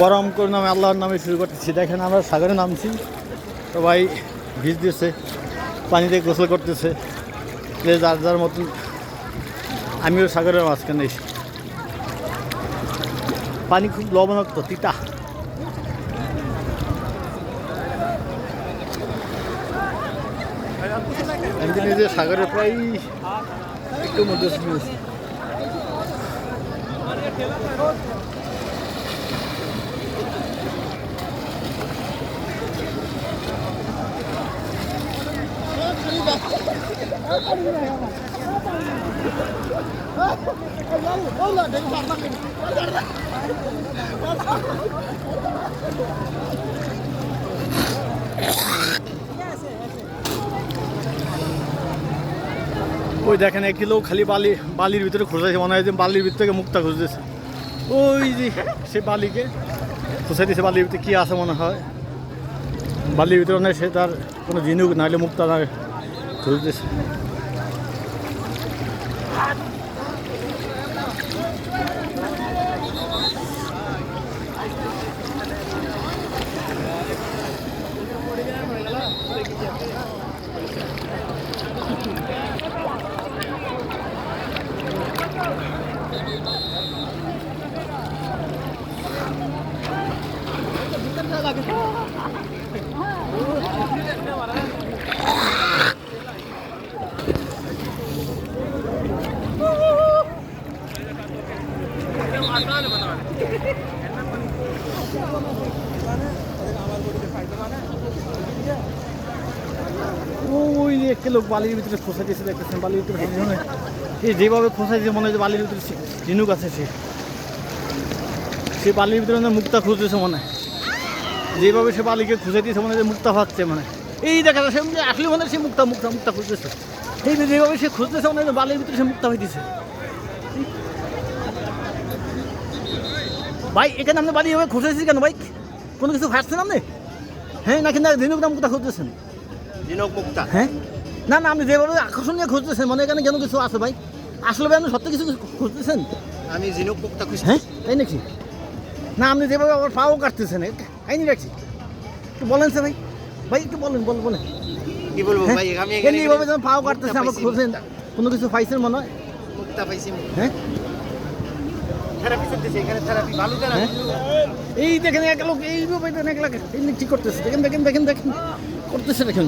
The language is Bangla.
পরম করে নামে, আল্লাহর নামে শুরু করতেছি। দেখেন আমরা সাগরে নামছি। সবাই ভিজ দিচ্ছে পানিতে গোসল করতেছে। যে যার যার মতন। আমিও সাগরের মাঝখানে এসে পানি খুব লবণাক্ত, তিতা। যে সাগরে প্রায় একটু মধ্যে ওই দেখেন একটি লোক খালি বালি, বালির ভিতরে খোঁজাইছে মনে হয় যে বালির ভিতর থেকে মুক্তা খুঁজতেছে ওই যে সে বালিকে খোঁজাই দিয়েছে, বালির ভিতরে কী আছে মনে হয়? বালির ভিতরে সে তার কোনো ঝিনুক, নাহলে মুক্তা না খুঁজতেছে ওই বালির ভিতরে এই যেভাবে খোঁসা মনে হয় বালির ভিতরে ঝিনুক আছে সে। সে বালির ভিতরে মুক্তা খুঁজতেছে মনে যেভাবে সে বালিকে খুঁজে দিয়েছে মনে হয় মুক্তা ভাবছে মানে এই দেখা যাচ্ছে আসলে মনে সে মুক্তা মুক্তা মুক্তা খুঁজতেছে। এই যেভাবে সে খুঁজতেছে, মনে হয় বালির ভিতরে সে মুক্তা হইতেছে। ভাই এখানে আপনি বাড়ি এভাবে খুঁজেছি কেন ভাই? কোনো কিছু খাচ্ছেন আপনি? হ্যাঁ নাকি না ঝিনুক দাম মুক্তা খুঁজতেছেন? দিনক মুক্তা। হ্যাঁ? না না আপনি যেভাবে আকর্ষণীয় খুঁজতেছেন মনে এখানে কেন কিছু আছে ভাই? আসলে ভাই আপনি সত্যি কিছু খুঁজতেছেন? আমি ঝিনুক মুক্তা খুঁজছি হ্যাঁ তাই নাকি? না আপনি যেভাবে আবার পাও কাটতেছেন আইনি রাখছি একটু বলেন স্যার ভাই। ভাই একটু বলেন বলেন বলেন। কি বলব হ্যাঁ? ভাই আমি এমনি এইভাবে যখন পাও কাটতেছেন পাইছি, খুঁজছেন কোনো কিছু পাইছেন মনে হয়? মুক্তা পাইছি হ্যাঁ? হ্যাঁ? এই দেখেন, এক লোক এই দেখেন, এক লোক এমনি ঠিক করতেছে? দেখেন দেখেন দেখেন দেখেন। করতেছে দেখেন